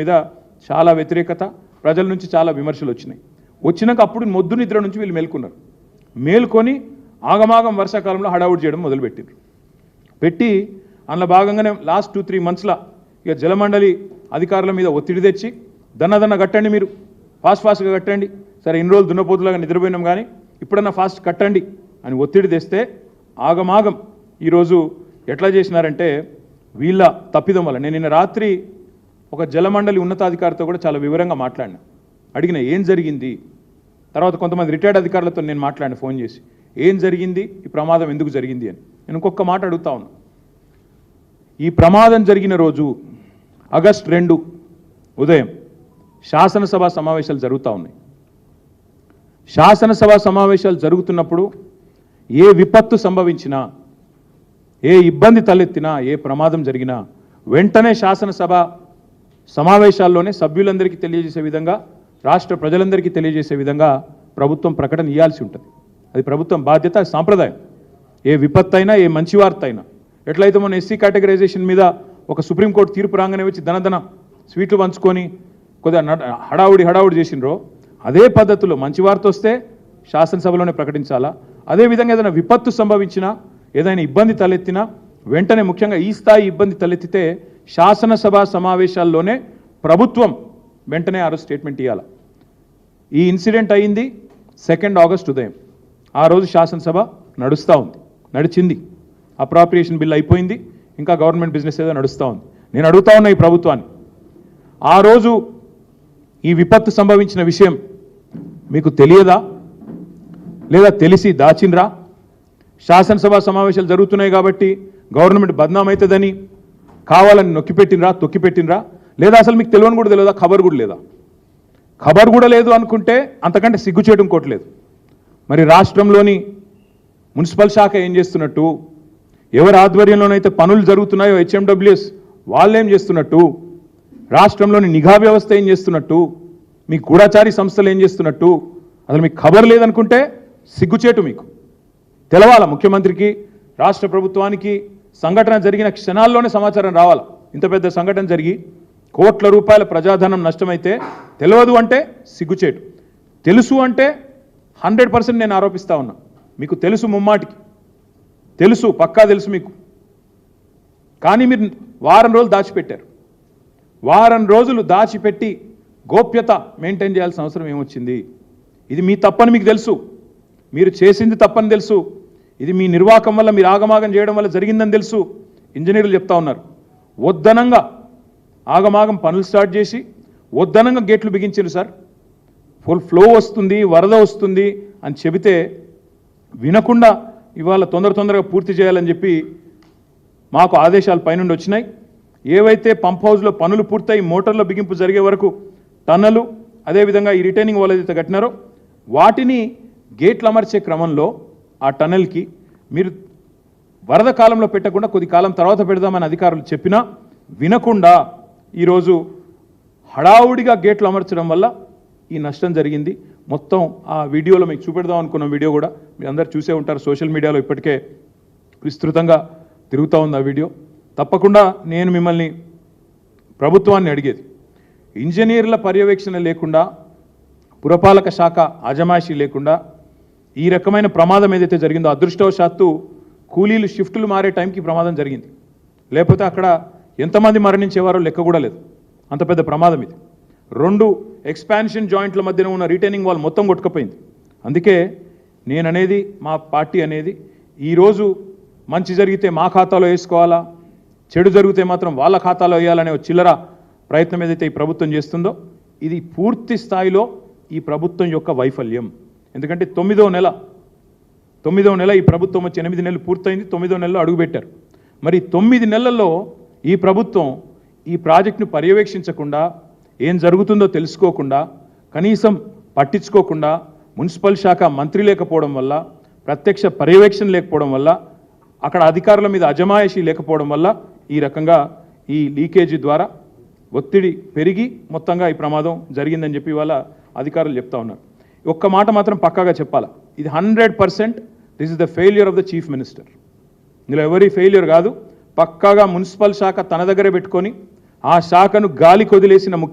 మీద చాలా వ్యతిరేకత ప్రజల నుంచి చాలా విమర్శలు వచ్చినాయి. వచ్చినాక అప్పుడు మొద్దు నిద్ర నుంచి వీళ్ళు మేల్కొన్నారు. మేల్కొని ఆగమాగం వర్షాకాలంలో హడావుడి చేయడం మొదలుపెట్టారు పెట్టి అందులో భాగంగానే లాస్ట్ టూ త్రీ మంత్స్లో ఇక జలమండలి అధికారుల మీద ఒత్తిడి తెచ్చి దన్న దన్న కట్టండి మీరు ఫాస్ట్ ఫాస్ట్గా కట్టండి. సరే ఇన్ని రోజులు దున్నపోతులాగా నిద్రపోయినాం కానీ ఇప్పుడన్నా ఫాస్ట్ కట్టండి అని ఒత్తిడి తెస్తే ఆగమాగం ఈరోజు ఎట్లా చేసినారంటే వీళ్ళ తప్పిదం వల్ల. నేను నిన్న రాత్రి ఒక జలమండలి ఉన్నతాధికారితో కూడా చాలా వివరంగా మాట్లాడినా. అడిగిన ఏం జరిగింది? తర్వాత కొంతమంది రిటైర్డ్ అధికారులతో నేను మాట్లాడిన ఫోన్ చేసి ఏం జరిగింది? ఈ ప్రమాదం ఎందుకు జరిగింది? అని. నేను ఇంకొక మాట అడుగుతా ఉన్నా. ఈ ప్రమాదం జరిగిన రోజు ఆగస్ట్ రెండు ఉదయం శాసనసభ సమావేశాలు జరుగుతూ ఉన్నాయి. శాసనసభ సమావేశాలు జరుగుతున్నప్పుడు ఏ విపత్తు సంభవించినా ఏ ఇబ్బంది తలెత్తినా ఏ ప్రమాదం జరిగినా వెంటనే శాసనసభ సమావేశాల్లోనే సభ్యులందరికీ తెలియజేసే విధంగా రాష్ట్ర ప్రజలందరికీ తెలియజేసే విధంగా ప్రభుత్వం ప్రకటన ఇవ్వాల్సి ఉంటుంది. అది ప్రభుత్వం బాధ్యత సాంప్రదాయం. ఏ విపత్తు అయినా ఏ మంచి వార్త అయినా ఎట్లయితే మన ఎస్సీ కేటగరైజేషన్ మీద ఒక సుప్రీంకోర్టు తీర్పు రాగానే వచ్చి ధనధన స్వీట్లు పంచుకొని కొద్దిగా హడావుడి హడావుడి చేసినరో అదే పద్ధతిలో మంచి వార్త వస్తే శాసనసభలోనే ప్రకటించాలా? అదేవిధంగా ఏదైనా విపత్తు సంభవించినా ఏదైనా ఇబ్బంది తలెత్తినా వెంటనే ముఖ్యంగా ఈ స్థాయి ఇబ్బంది తలెత్తితే శాసనసభ సమావేశాల్లోనే ప్రభుత్వం వెంటనే ఆ రోజు స్టేట్మెంట్ ఇవ్వాల ఈ ఇన్సిడెంట్ అయింది సెకండ్ ఆగస్ట్ ఉదయం. ఆ రోజు శాసనసభ నడుస్తూ ఉంది. నడిచింది. అప్రాప్రియేషన్ బిల్ అయిపోయింది. ఇంకా గవర్నమెంట్ బిజినెస్ ఏదో నడుస్తూ ఉంది. నేను అడుగుతా ఉన్నా ఈ ప్రభుత్వాన్ని. ఆ రోజు ఈ విపత్తు సంభవించిన విషయం మీకు తెలియదా? లేదా తెలిసి దాచిన్రా శాసనసభ సమావేశాలు జరుగుతున్నాయి కాబట్టి గవర్నమెంట్ బద్నాం అవుతుందని కావాలని నొక్కిపెట్టినరా తొక్కిపెట్టినరా? లేదా అసలు మీకు తెలియని కూడా తెలియదా? ఖబర్ కూడా లేదా? ఖబర్ కూడా లేదు అనుకుంటే అంతకంటే సిగ్గు చేయడం కోట్లేదు మరి రాష్ట్రంలోని మున్సిపల్ శాఖ ఏం చేస్తున్నట్టు? ఎవరి ఆధ్వర్యంలోనైతే పనులు జరుగుతున్నాయో హెచ్ఎండబ్ల్యూఎస్ వాళ్ళేం చేస్తున్నట్టు? రాష్ట్రంలోని నిఘా వ్యవస్థ ఏం చేస్తున్నట్టు? మీ గూఢాచారి సంస్థలు ఏం చేస్తున్నట్టు? అసలు మీకు ఖబర్ లేదనుకుంటే సిగ్గుచేటు మీకు. తెలవాల ముఖ్యమంత్రికి రాష్ట్ర ప్రభుత్వానికి సంఘటన జరిగిన క్షణాల్లోనే సమాచారం రావాలి. ఇంత పెద్ద సంఘటన జరిగి కోట్ల రూపాయల ప్రజాధనం నష్టమైతే తెలియదు అంటే సిగ్గుచేటు. తెలుసు అంటే హండ్రెడ్ పర్సెంట్ నేను ఆరోపిస్తా ఉన్నా. మీకు తెలుసు ముమ్మాటికి. తెలుసు పక్కా తెలుసు మీకు. కానీ మీరు వారం రోజులు దాచిపెట్టారు. వారం రోజులు దాచిపెట్టి గోప్యత మెయింటైన్ చేయాల్సిన అవసరం ఏమొచ్చింది? ఇది మీ తప్పని మీకు తెలుసు. మీరు చేసింది తప్పని తెలుసు. ఇది మీ నిర్వాహకం వల్ల మీరు ఆగమాగం చేయడం వల్ల జరిగిందని తెలుసు. ఇంజనీర్లు చెప్తా ఉన్నారు. వద్దనంగా ఆగమాగం పనులు స్టార్ట్ చేసి వద్దనంగా గేట్లు బిగించారు సార్. ఫుల్ ఫ్లో వస్తుంది వరద వస్తుంది అని చెబితే వినకుండా ఇవాళ తొందర తొందరగా పూర్తి చేయాలని చెప్పి మాకు ఆదేశాలు పైనుండి వచ్చినాయి. ఏవైతే పంప్ హౌస్లో పనులు పూర్తయి మోటార్ల బిగింపు జరిగే వరకు టన్నలు అదేవిధంగా ఈ రిటైనింగ్ వాళ్ళు ఏదైతే కట్టినారో వాటిని గేట్లు అమర్చే క్రమంలో ఆ టనెల్కి మీరు వరద కాలంలో పెట్టకుండా కొద్ది కాలం తర్వాత పెడదామని అధికారులు చెప్పినా వినకుండా ఈరోజు హడావుడిగా గేట్లు అమర్చడం వల్ల ఈ నష్టం జరిగింది. మొత్తం ఆ వీడియోలో మీకు చూపెడదాం అనుకున్న వీడియో కూడా మీరు అందరు చూసే ఉంటారు. సోషల్ మీడియాలో ఇప్పటికే విస్తృతంగా తిరుగుతూ ఉంది ఆ వీడియో. తప్పకుండా నేను మిమ్మల్ని ప్రభుత్వాన్ని అడిగేది. ఇంజనీర్ల పర్యవేక్షణ లేకుండా పురపాలక శాఖ అజమాయిషి లేకుండా ఈ రకమైన ప్రమాదం ఏదైతే జరిగిందో అదృష్టవశాత్తు కూలీలు షిఫ్టులు మారే టైంకి ప్రమాదం జరిగింది. లేకపోతే అక్కడ ఎంతమంది మరణించేవారో లెక్క కూడా లేదు. అంత పెద్ద ప్రమాదం ఇది. రెండు ఎక్స్పాన్షన్ జాయింట్ల మధ్యన ఉన్న రిటైనింగ్ వాల్ మొత్తం కొట్టుకుపోయింది. అందుకే నేను అనేది మా పార్టీ అనేది ఈరోజు మంచి జరిగితే మా ఖాతాలో వేసుకోవాలా చెడు జరిగితే మాత్రం వాళ్ళ ఖాతాలో వేయాలనే చిల్లర ప్రయత్నం ఏదైతే ఈ ప్రభుత్వం చేస్తుందో ఇది పూర్తి స్థాయిలో ఈ ప్రభుత్వం యొక్క వైఫల్యం. ఎందుకంటే తొమ్మిదో నెల తొమ్మిదో నెల ఈ ప్రభుత్వం వచ్చి ఎనిమిది నెలలు పూర్తయింది తొమ్మిదో నెలలో అడుగుపెట్టారు మరి తొమ్మిది నెలల్లో ఈ ప్రభుత్వం ఈ ప్రాజెక్టును పర్యవేక్షించకుండా ఏం జరుగుతుందో తెలుసుకోకుండా కనీసం పట్టించుకోకుండా మున్సిపల్ శాఖ మంత్రి లేకపోవడం వల్ల ప్రత్యక్ష పర్యవేక్షణ లేకపోవడం వల్ల అక్కడ అధికారుల మీద అజమాయిషీ లేకపోవడం వల్ల ఈ రకంగా ఈ లీకేజీ ద్వారా ఒత్తిడి పెరిగి మొత్తంగా ఈ ప్రమాదం జరిగిందని చెప్పి వల్ల అధికారులు చెప్తా ఉన్నారు. ఒక్క మాట మాత్రం పక్కాగా చెప్పాలా? ఇది hundred percent this is the failure of the chief minister ఇందులో ఎవరి ఫెయిల్యూర్ కాదు పక్కాగా మున్సిపల్ శాఖ తన దగ్గరే పెట్టుకొని ఆ శాఖను గాలి కొదిలేసిన ముఖ్య